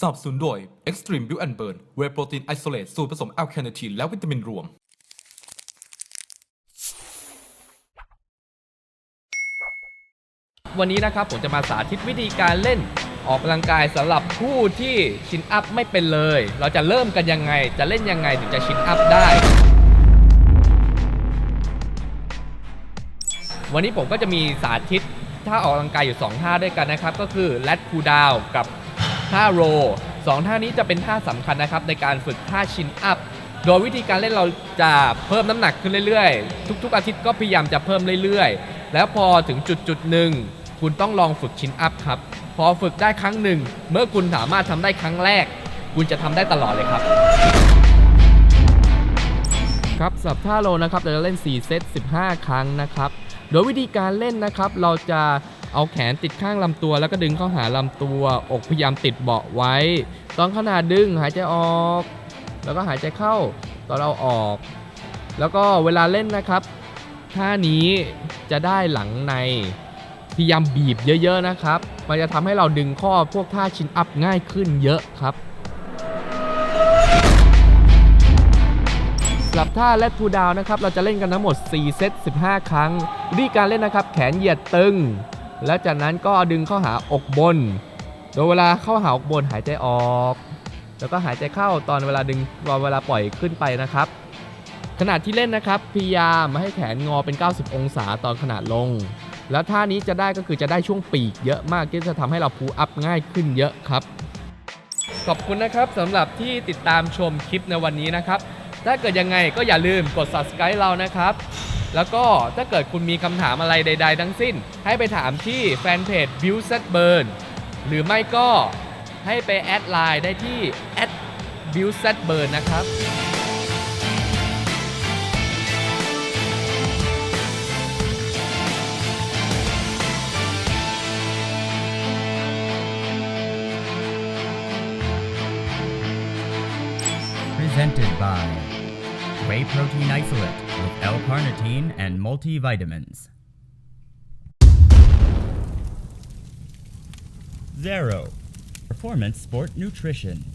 สนับสนุนโดย Extreme Build and Burn Whey Protein Isolate สูตรผสมแอลคาเนทีนและวิตามินรวม วันนี้นะครับผมจะมาสาธิตวิธีการเล่นออกกำลังกายสำหรับผู้ที่ชินอัพไม่เป็นเลย เราจะเริ่มกันยังไง จะเล่นยังไงถึงจะชินอัพได้ วันนี้ผมก็จะมีสาธิตท่าออกกำลังกายอยู่ 2 ท่าด้วยกันนะครับ ก็คือ lat pull down กับ ท่า row สองท่านี้จะเป็นท่าสำคัญนะครับในการฝึกท่าชินอัพ โดยวิธีการเล่นเราจะเพิ่มน้ำหนักขึ้นเรื่อยๆ ทุกๆ อาทิตย์ก็พยายามจะเพิ่มเรื่อยๆ แล้วพอถึงจุดจุดหนึ่งคุณต้องลองฝึกชินอัพครับ พอฝึกได้ครั้งหนึ่ง เมื่อคุณสามารถทำได้ครั้งแรก คุณจะทำได้ตลอดเลยครับ ครับสำหรับท่าโลนะครับเราจะเล่น 4 เซต 15 ครั้งนะครับ โดยวิธีการเล่นนะครับเราจะ เอาแขนติดข้างลำตัวแล้วก็ดึงเข้าหาลำตัว อกพยายามติดเบาะไว้ ตอนขนาดดึงหายใจออก แล้วก็หายใจเข้าตอนเราออก แล้วก็เวลาเล่นนะครับท่านี้จะได้หลังในพยายามบีบเยอะ ๆนะครับ มันจะทำให้เราดึงข้อพวกท่าชินอัพง่ายขึ้นเยอะครับสำหรับท่าและพูดาวนะครับ เราจะเล่นกันทั้งหมด 4 เซต 15 ครั้งวิธีการเล่นนะครับ แขนเหยียดตึง แล้วจากนั้นก็ดึงเข้าหาอกบน โดยเวลาเข้าหาอกบนหายใจออก แล้วก็หายใจเข้าตอนเวลาดึงตอนเวลาปล่อยขึ้นไปนะครับ ขณะที่เล่นนะครับพยายามม่ให้แขนงอเป็น 90 องศาตอนขณะลง แล้วท่านี้จะได้ก็คือจะได้ช่วงปีกเยอะมากที่จะทำให้เราพูอัพง่ายขึ้นเยอะครับ ขอบคุณนะครับสำหรับที่ติดตามชมคลิปในวันนี้นะครับ ถ้าเกิดยังไงก็อย่าลืมกด subscribe เรานะครับ แล้วก็ถ้าเกิดคุณมีคำถามอะไรใด ๆ ทั้งสิ้น ให้ไปถามที่แฟนเพจ b u i l d Set Burn หรือไม่ก็ให้ไปแอดไลน์ได้ที่ b u i l d Set Burn นะครับ Presented by Whey Protein Isolate with L-carnitine and multivitamins. Zero. Performance Sport Nutrition.